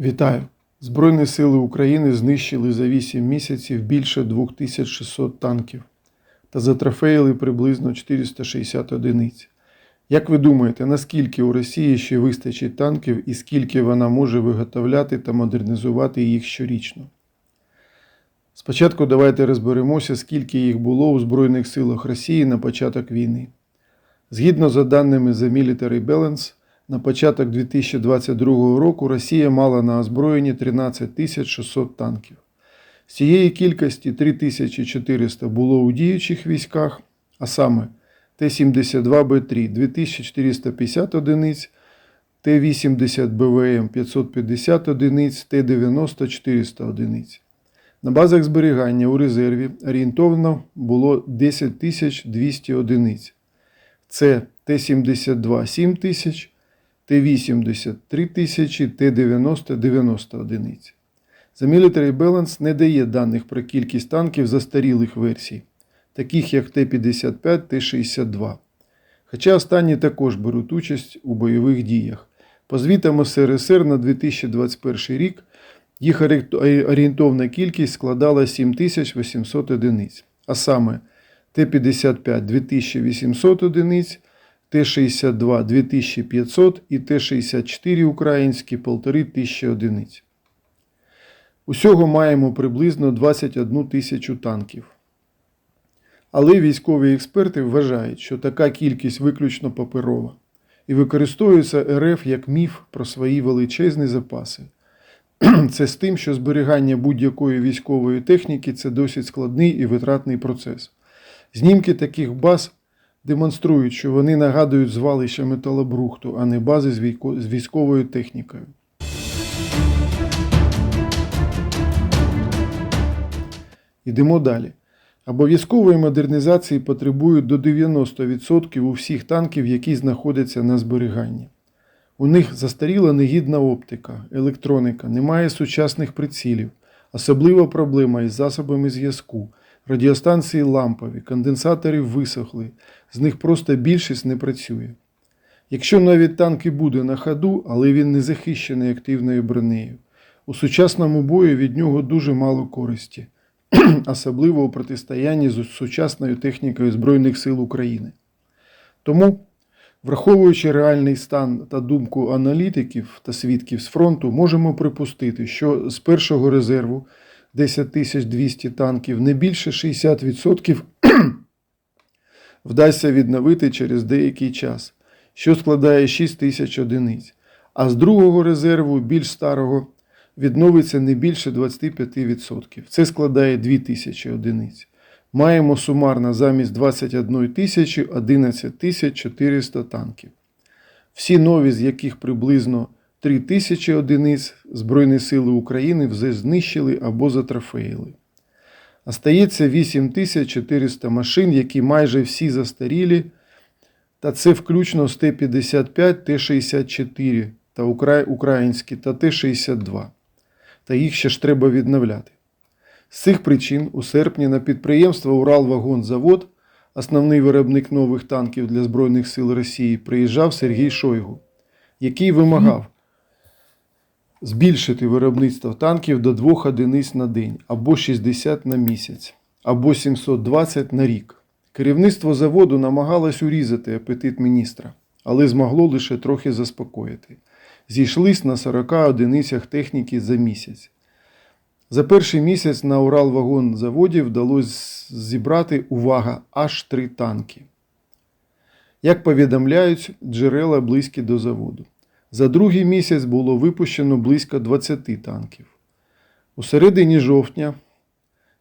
Вітаю! Збройні сили України знищили за 8 місяців більше 2600 танків та затрофеїли приблизно 460 одиниць. Як ви думаєте, наскільки у Росії ще вистачить танків і скільки вона може виготовляти та модернізувати їх щорічно? Спочатку давайте розберемося, скільки їх було у Збройних силах Росії на початок війни. Згідно за даними The Military Balance, на початок 2022 року Росія мала на озброєнні 13 600 танків. З цієї кількості 3400 було у діючих військах, а саме Т-72Б3 2450 одиниць, Т-80 БВМ 550 одиниць, Т-90 400 одиниць. На базах зберігання у резерві орієнтовно було 10 200 одиниць. Це Т-72 7000, Т-80 3000, Т-90 90 одиниць. The Military Balance не дає даних про кількість танків застарілих версій, таких як Т-55, Т-62. Хоча останні також беруть участь у бойових діях. По звітам СРСР на 2021 рік їх орієнтовна кількість складала 7800 одиниць, а саме Т-55 2800 одиниць, Т-62 2500 і Т-64 українські 1500 одиниць. Усього маємо приблизно 21 тисячу танків. Але військові експерти вважають, що така кількість виключно паперова і використовується РФ як міф про свої величезні запаси. Це з тим, що зберігання будь-якої військової техніки це досить складний і витратний процес. Знімки таких баз демонструють, що вони нагадують звалища металобрухту, а не бази з військовою технікою. Йдемо далі. Обов'язкової модернізації потребують до 90% у всіх танків, які знаходяться на зберіганні. У них застаріла негідна оптика, електроніка, немає сучасних прицілів, особлива проблема із засобами зв'язку. Радіостанції лампові, конденсатори висохли, з них просто більшість не працює. Якщо навіть танк і буде на ходу, але він не захищений активною бронею, у сучасному бою від нього дуже мало користі, особливо у протистоянні з сучасною технікою Збройних сил України. Тому, враховуючи реальний стан та думку аналітиків та свідків з фронту, можемо припустити, що з першого резерву 10 200 танків не більше 60% вдасться відновити через деякий час, що складає 6 тисяч одиниць, а з другого резерву, більш старого, відновиться не більше 25%. Це складає 2 тисячі одиниць. Маємо сумарно замість 21 тисячі 11 тисяч 400 танків. Всі нові, з яких приблизно 3 тисячі одиниць Збройні Сили України вже знищили або затрофеїли. Остається 8400 машин, які майже всі застарілі, та це включно з Т-55, Т-64 та укра- українські та Т-62. Та їх ще ж треба відновляти. З цих причин у серпні на підприємство Уралвагонзавод, основний виробник нових танків для Збройних сил Росії, приїжджав Сергій Шойгу, який вимагав збільшити виробництво танків до 2 одиниць на день або 60 на місяць, або 720 на рік. Керівництво заводу намагалось урізати апетит міністра, але змогло лише трохи заспокоїти. Зійшлись на 40 одиницях техніки за місяць. За перший місяць на Уралвагонзаводі вдалося зібрати, увага, аж три танки. Як повідомляють джерела близькі до заводу. За другий місяць було випущено близько 20 танків. У середині жовтня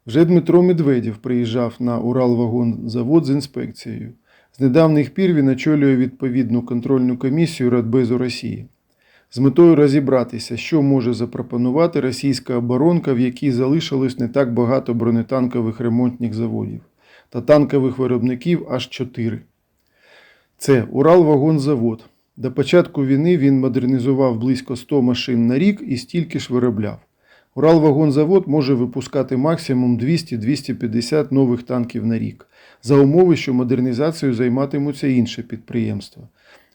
вже Дмитро Медведєв приїжджав на Уралвагонзавод з інспекцією. З недавніх пір він очолює відповідну контрольну комісію Радбезу Росії з метою розібратися, що може запропонувати російська оборонка, в якій залишилось не так багато бронетанкових ремонтних заводів та танкових виробників аж 4. Це Уралвагонзавод. До початку війни він модернізував близько 100 машин на рік і стільки ж виробляв. Уралвагонзавод може випускати максимум 200-250 нових танків на рік, за умови, що модернізацією займатимуться інші підприємства.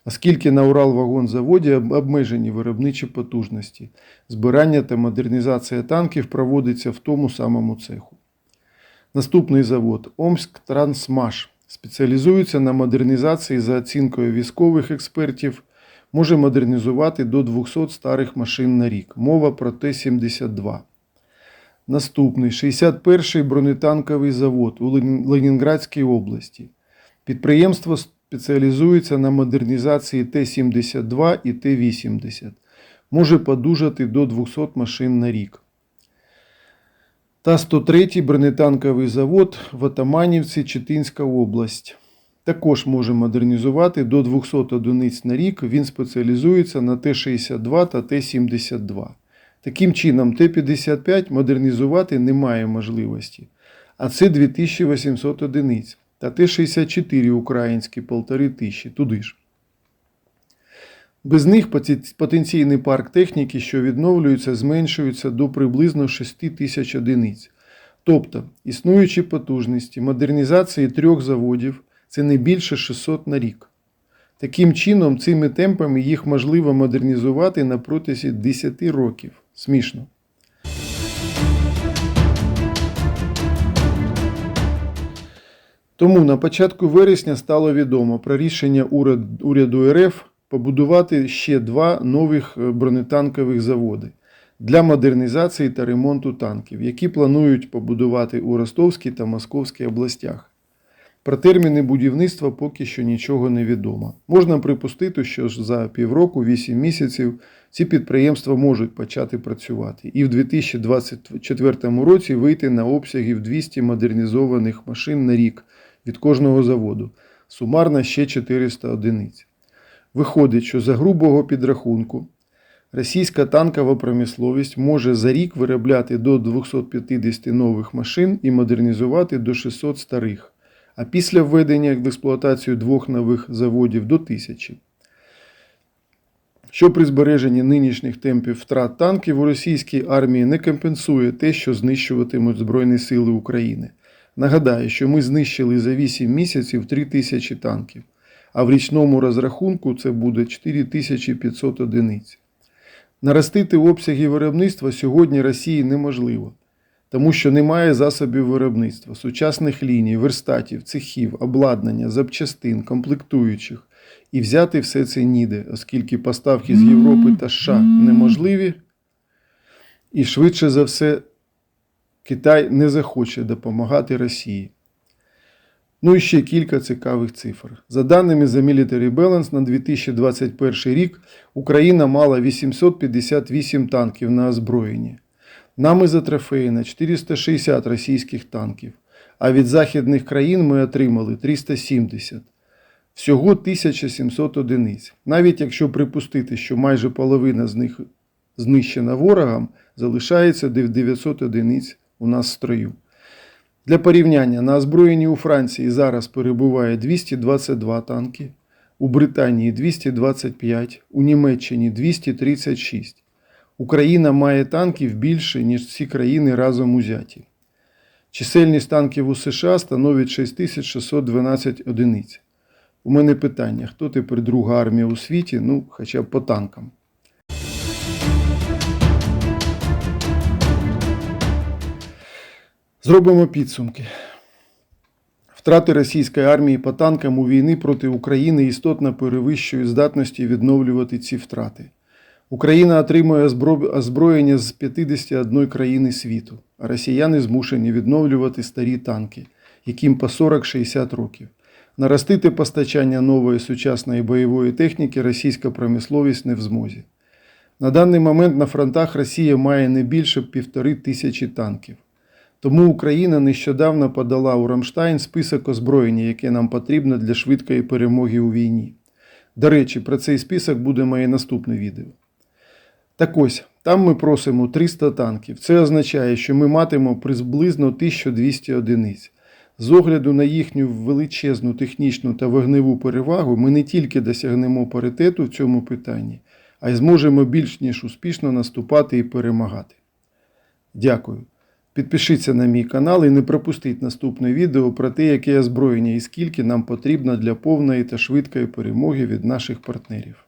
оскільки на Уралвагонзаводі об- обмежені виробничі потужності. Збирання та модернізація танків проводиться в тому самому цеху. Наступний завод Омськ Трансмаш спеціалізується на модернізації за оцінкою військових експертів, може модернізувати до 200 старих машин на рік. Мова про Т-72. Наступний 61-й бронетанковий завод у Ленінградській області. Підприємство спеціалізується на модернізації Т-72 і Т-80. Може подужати до 200 машин на рік. Та 103-й бронетанковий завод в Атаманівці, Читинська область. Також може модернізувати до 200 одиниць на рік. Він спеціалізується на Т-62 та Т-72. Таким чином, Т-55 модернізувати немає можливості. А це 2800 одиниць. Та Т-64 українські 1500 туди ж. Без них потенційний парк техніки, що відновлюється, зменшується до приблизно 6 тисяч одиниць. Тобто, існуючі потужності модернізації трьох заводів це не більше 600 на рік. Таким чином, цими темпами їх можливо модернізувати на протязі 10 років. Смішно. Тому на початку вересня стало відомо про рішення уряду РФ побудувати ще два нових е, бронетанкових заводи для модернізації та ремонту танків, які планують побудувати у Ростовській та Московській областях. Про терміни будівництва поки що нічого не відомо. Можна припустити, що за півроку, 8 місяців ці підприємства можуть почати працювати і в 2024 році вийти на обсягів 200 модернізованих машин на рік від кожного заводу, сумарно ще 400 одиниць. Виходить, що за грубого підрахунку російська танкова промисловість може за рік виробляти до 250 нових машин і модернізувати до 600 старих, а після введення в експлуатацію двох нових заводів до 1000. Що при збереженні нинішніх темпів втрат танків у російській армії не компенсує те, що знищуватимуть Збройні Сили України. Нагадаю, що ми знищили за 8 місяців 3 тисячі танків, а в річному розрахунку це буде 4500 одиниць. Наростити обсяги виробництва сьогодні Росії неможливо, тому що немає засобів виробництва, сучасних ліній, верстатів, цехів, обладнання, запчастин, комплектуючих. І взяти все це ніде, оскільки поставки з Європи та США неможливі, і швидше за все Китай не захоче допомагати Росії. Ну і ще кілька цікавих цифр. За даними The Military Balance на 2021 рік Україна мала 858 танків на озброєнні. Нами затрофеєно 460 російських танків, а від західних країн ми отримали 370. Всього 1700 одиниць. Навіть якщо припустити, що майже половина з них знищена ворогом, залишається 900 одиниць у нас в строю. Для порівняння на озброєнні у Франції зараз перебуває 222 танки, у Британії 225, у Німеччині 236. Україна має танків більше, ніж ці країни разом узяті. Чисельність танків у США становить 6612 одиниць. У мене питання: хто тепер друга армія у світі? Ну, хоча б по танкам. Зробимо підсумки. Втрати російської армії по танкам у війни проти України істотно перевищують здатності відновлювати ці втрати. Україна отримує озброєння з 51 країни світу, а росіяни змушені відновлювати старі танки, яким по 40-60 років. Наростити постачання нової сучасної бойової техніки російська промисловість не в змозі. На даний момент на фронтах Росія має не більше півтори тисячі танків. Тому Україна нещодавно подала у Рамштайн список озброєння, яке нам потрібно для швидкої перемоги у війні. До речі, про цей список буде моє наступне відео. Так ось, там ми просимо 300 танків. Це означає, що ми матимемо приблизно 1200 одиниць. З огляду на їхню величезну технічну та вогневу перевагу, ми не тільки досягнемо паритету в цьому питанні, а й зможемо більш ніж успішно наступати і перемагати. Дякую. Підпишіться на мій канал і не пропустіть наступне відео про те, яке озброєння і скільки нам потрібно для повної та швидкої перемоги від наших партнерів.